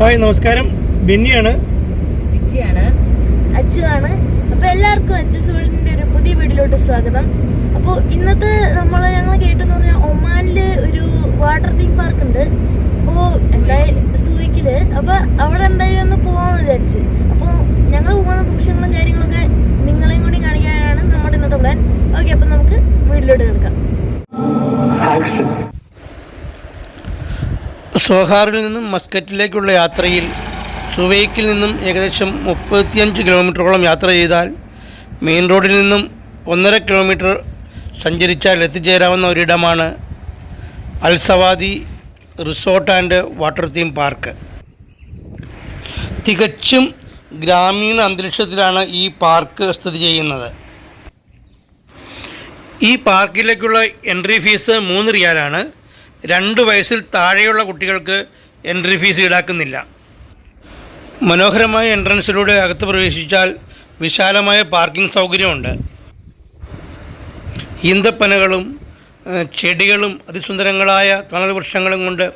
Hi നമസ്കാരം. ബെന്നിയാണ്. രുചിയാണ് അച്ചുവാണ്. അപ്പോൾ എല്ലാവർക്കും അച്ചു സോളിന്റെ ഒരു പുതിയ വീട്ടിലോട്ട് സ്വാഗതം. അപ്പോൾ ഇന്നത്തെ നമ്മൾ ഞങ്ങൾ കേട്ടെന്ന് പറഞ്ഞാൽ ഒമാനിൽ ഒരു വാട്ടർ തീം പാർക്ക് ഉണ്ട്. അപ്പോൾ എന്തായാലും സൂയിക്കിൽ. അപ്പോൾ അവിടെ എന്തായാലും ഒന്ന് പോകാമെന്ന് വിചാരിച്ചു. അപ്പോൾ ഞങ്ങൾ പോകുന്ന ദൃശ്യങ്ങളും കാര്യങ്ങളൊക്കെ നിങ്ങളെയും കൂടി കാണിക്കാനാണ് നമ്മുടെ ഇന്നത്തെ പ്ലാൻ ഓക്കെ അപ്പോൾ നമുക്ക് വീട്ടിലോട്ട് കിടക്കാം. സോഹാറിൽ നിന്നും മസ്കറ്റിലേക്കുള്ള യാത്രയിൽ സുവൈക്കിൽ നിന്നും ഏകദേശം മുപ്പത്തിയഞ്ച് കിലോമീറ്ററോളം യാത്ര ചെയ്താൽ മെയിൻ റോഡിൽ നിന്നും ഒന്നര കിലോമീറ്റർ സഞ്ചരിച്ചാൽ എത്തിച്ചേരാവുന്ന ഒരിടമാണ് Al Sawadi resort and water theme park. തികച്ചും ഗ്രാമീണ അന്തരീക്ഷത്തിലാണ് ഈ പാർക്ക് സ്ഥിതി ചെയ്യുന്നത്. ഈ പാർക്കിലേക്കുള്ള എൻട്രി ഫീസ് മൂന്ന് റിയാലാണ്. രണ്ട് വയസ്സിൽ താഴെയുള്ള കുട്ടികൾക്ക് എൻട്രി ഫീസ് ഈടാക്കുന്നില്ല. മനോഹരമായ എൻട്രൻസിലൂടെ അകത്ത് പ്രവേശിച്ചാൽ വിശാലമായ പാർക്കിംഗ് സൗകര്യമുണ്ട്. ഈന്തപ്പനകളും ചെടികളും അതിസുന്ദരങ്ങളായ തണൽ വൃക്ഷങ്ങളും കൊണ്ട്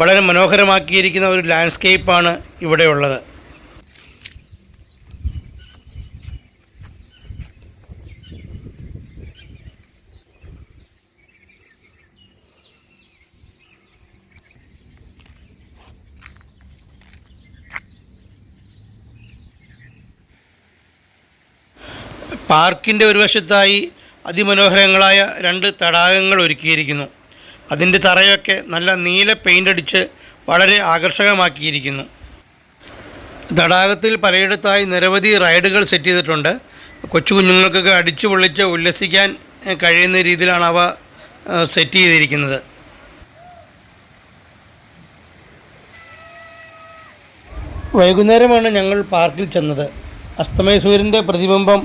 വളരെ മനോഹരമാക്കിയിരിക്കുന്ന ഒരു ലാൻഡ്സ്കേപ്പാണ് ഇവിടെയുള്ളത്. പാർക്കിന്റെ ഒരു വശത്തായി അതിമനോഹരങ്ങളായ രണ്ട് തടാകങ്ങൾ ഒരുക്കിയിരിക്കുന്നു. അതിന്റെ തറയൊക്കെ നല്ല നീല പെയിന്റ് അടിച്ച് വളരെ ആകർഷകമാക്കിയിരിക്കുന്നു. തടാകത്തിൽ പലയിടത്തായി നിരവധി റൈഡുകൾ സെറ്റ് ചെയ്തിട്ടുണ്ട്. കൊച്ചു കുഞ്ഞുങ്ങൾക്കൊക്കെ അടിച്ചു പൊള്ളിച്ച് ഉല്ലസിക്കാൻ കഴിയുന്ന രീതിയിലാണ് അവ സെറ്റ് ചെയ്തിരിക്കുന്നത്. വൈകുന്നേരമാണ് ഞങ്ങൾ പാർക്കിൽ ചെന്നത്. അസ്തമയ സൂര്യന്റെ പ്രതിബിംബം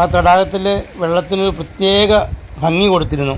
ആ തടാകത്തിൽ വെള്ളത്തിനൊരു പ്രത്യേക ഭംഗി കൊടുത്തിരുന്നു.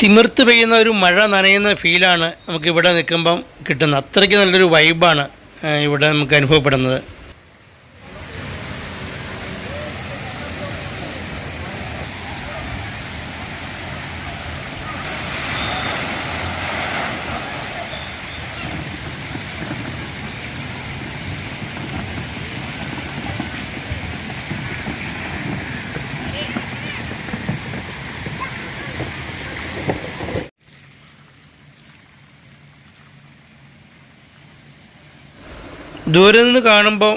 തിമിർത്ത് പെയ്യുന്ന ഒരു മഴ നനയുന്ന ഫീലാണ് നമുക്ക് ഇവിടെ നിൽക്കുമ്പം കിട്ടുന്നത്. അത്രയ്ക്ക് നല്ലൊരു വൈബാണ് ഇവിടെ നമുക്ക് അനുഭവപ്പെടുന്നത്. ദൂരെ നിന്ന് കാണുമ്പോൾ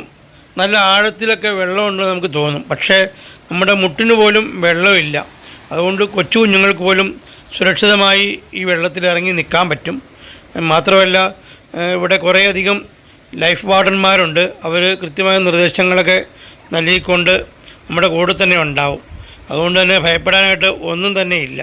നല്ല ആഴത്തിലൊക്കെ വെള്ളമുണ്ട് നമുക്ക് തോന്നും. പക്ഷേ നമ്മുടെ മുട്ടിന് പോലും വെള്ളമില്ല. അതുകൊണ്ട് കൊച്ചു കുഞ്ഞുങ്ങൾക്ക് പോലും സുരക്ഷിതമായി ഈ വെള്ളത്തിൽ ഇറങ്ങി നിൽക്കാൻ പറ്റും. മാത്രമല്ല ഇവിടെ കുറേയധികം ലൈഫ് വാർഡന്മാരുണ്ട്. അവർ കൃത്യമായ നിർദ്ദേശങ്ങളൊക്കെ നൽകിക്കൊണ്ട് നമ്മുടെ കൂടെ തന്നെ ഉണ്ടാവും. അതുകൊണ്ട് തന്നെ ഭയപ്പെടാനായിട്ട് ഒന്നും തന്നെ ഇല്ല.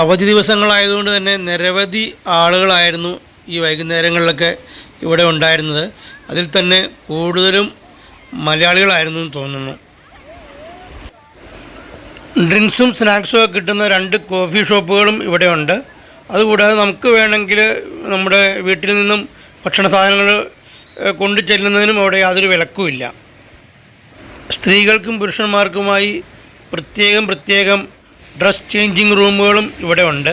അവധി ദിവസങ്ങളായതുകൊണ്ട് തന്നെ നിരവധി ആളുകളായിരുന്നു ഈ വൈകുന്നേരങ്ങളിലൊക്കെ ഇവിടെ ഉണ്ടായിരുന്നത്. അതിൽ തന്നെ കൂടുതലും മലയാളികളായിരുന്നു എന്ന് തോന്നുന്നു. ഡ്രിങ്ക്സും സ്നാക്സും ഒക്കെ കിട്ടുന്ന രണ്ട് കോഫി ഷോപ്പുകളും ഇവിടെ ഉണ്ട്. അതുകൂടാതെ നമുക്ക് വേണമെങ്കിൽ നമ്മുടെ വീട്ടിൽ നിന്നും ഭക്ഷണ സാധനങ്ങൾ കൊണ്ടു ചെല്ലുന്നതിനും അവിടെ യാതൊരു വിലക്കുമില്ല സ്ത്രീകൾക്കും പുരുഷന്മാർക്കുമായി പ്രത്യേകം പ്രത്യേകം ഡ്രസ് ചേഞ്ചിങ് റൂമുകളും ഇവിടെ ഉണ്ട്.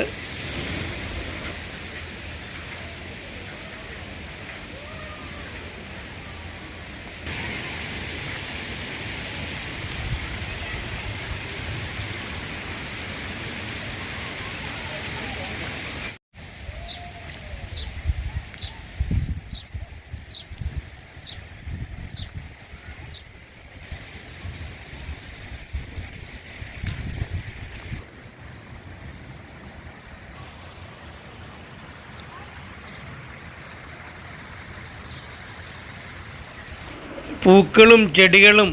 പൂക്കളും ചെടികളും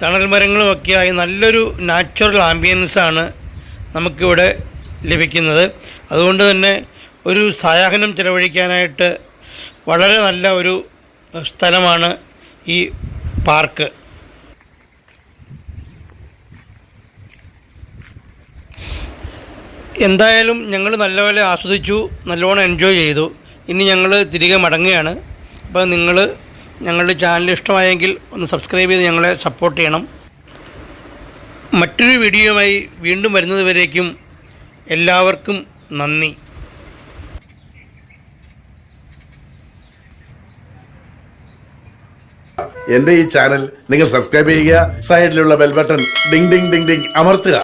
തണൽ മരങ്ങളും ഒക്കെയായി നല്ലൊരു നാച്ചുറൽ ആംബിയൻസാണ് നമുക്കിവിടെ ലഭിക്കുന്നത്. അതുകൊണ്ട് തന്നെ ഒരു സായാഹ്നം ചിലവഴിക്കാനായിട്ട് വളരെ നല്ല ഒരു സ്ഥലമാണ് ഈ പാർക്ക്. എന്തായാലും ഞങ്ങൾ നല്ലപോലെ ആസ്വദിച്ചു നല്ലോണം എൻജോയ് ചെയ്തു. ഇനി ഞങ്ങൾ തിരികെ മടങ്ങുകയാണ്. അപ്പോൾ നിങ്ങൾ ഞങ്ങളുടെ ചാനൽ ഇഷ്ടമായെങ്കിൽ ഒന്ന് സബ്സ്ക്രൈബ് ചെയ്ത് ഞങ്ങളെ സപ്പോർട്ട് ചെയ്യണം. മറ്റൊരു വീഡിയോയുമായി വീണ്ടും വരുന്നതുവരേക്കും എല്ലാവർക്കും നന്ദി. എന്റെ ഈ ചാനൽ നിങ്ങൾ സബ്സ്ക്രൈബ് ചെയ്യുക സൈഡിലുള്ള bell button ding ding ding ding അമർത്തുക.